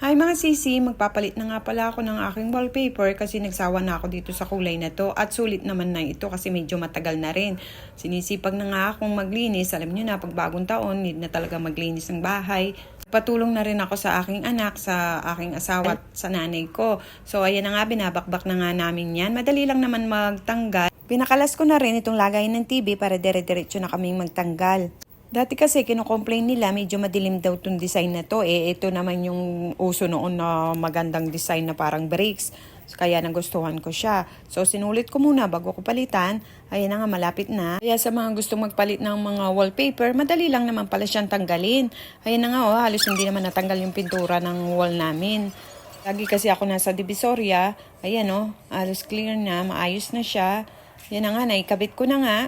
Hi mga sisi, magpapalit na nga pala ako ng aking wallpaper kasi nagsawa na ako dito sa kulay na to at sulit naman na ito kasi medyo matagal na rin. Sinisipag na nga akong maglinis, alam nyo na pag bagong taon, need na talaga maglinis ng bahay. Patulong na rin ako sa aking anak, sa aking asawa at sa nanay ko. So ayan na nga, binabakbak na nga namin yan. Madali lang naman magtanggal. Pinakalas ko na rin itong lagay ng TV para dire-diretso na kaming magtanggal. Dati kasi kinocomplain nila medyo madilim daw tong design na to. Eh, ito naman yung uso noon na magandang design na parang brakes. Kaya nagustuhan ko siya. So, sinulit ko muna bago ko palitan. Ayan na nga, malapit na. Kaya sa mga gustong magpalit ng mga wallpaper, madali lang naman pala siyang tanggalin. Ayan na nga, oh, halos hindi naman natanggal yung pintura ng wall namin. Lagi kasi ako nasa Divisoria. Ayan oh, halos clear na, maayos na siya. Yan na nga, naikabit ko na nga.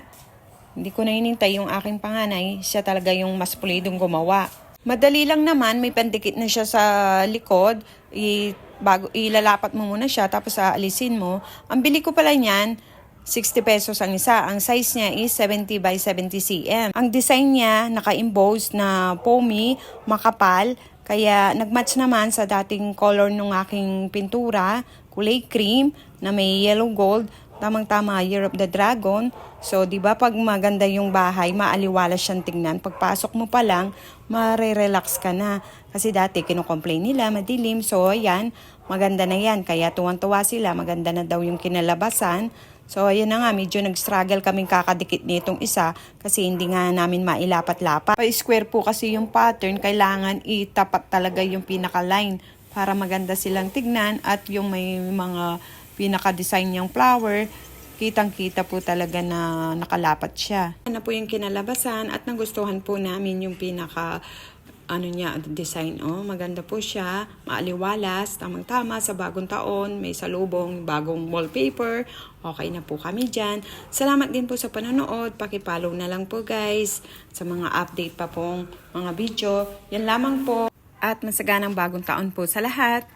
Hindi ko na inintay yung aking panganay. Siya talaga yung mas pulidong gumawa. Madali lang naman, may pandikit na siya sa likod. I, bago, ilalapat mo muna siya, tapos aalisin mo. Ang bili ko pala niyan, 60 pesos ang isa. Ang size niya is 70 by 70 cm. Ang design niya, naka-embossed na foamy, makapal. Kaya nagmatch naman sa dating color ng aking pintura, kulay cream na may yellow gold. Tamang-tama, Year of the Dragon. So, di ba pag maganda yung bahay, maaliwala siyang tingnan. Pagpasok mo pa lang, mare-relax ka na. Kasi dati, kinocomplain nila, madilim. So, ayan, maganda na yan. Kaya tuwan-tuwa sila, maganda na daw yung kinalabasan. So, ayan na nga, medyo nag-struggle kaming kakadikit nitong isa kasi hindi nga namin mailapat-lapat. Pa-square po kasi yung pattern, kailangan itapat talaga yung pinaka-line para maganda silang tignan at yung may mga pinaka-design niyang flower, kitang-kita po talaga na nakalapat siya. Ano po yung kinalabasan at nagustuhan po namin yung pinaka ano niya, design. Oh, maganda po siya. Maaliwalas, tamang-tama sa bagong taon. May salubong, bagong wallpaper. Okay na po kami dyan. Salamat din po sa panonood. Pakipollow na lang po guys sa mga update pa pong mga video. Yan lamang po. At masaganang bagong taon po sa lahat.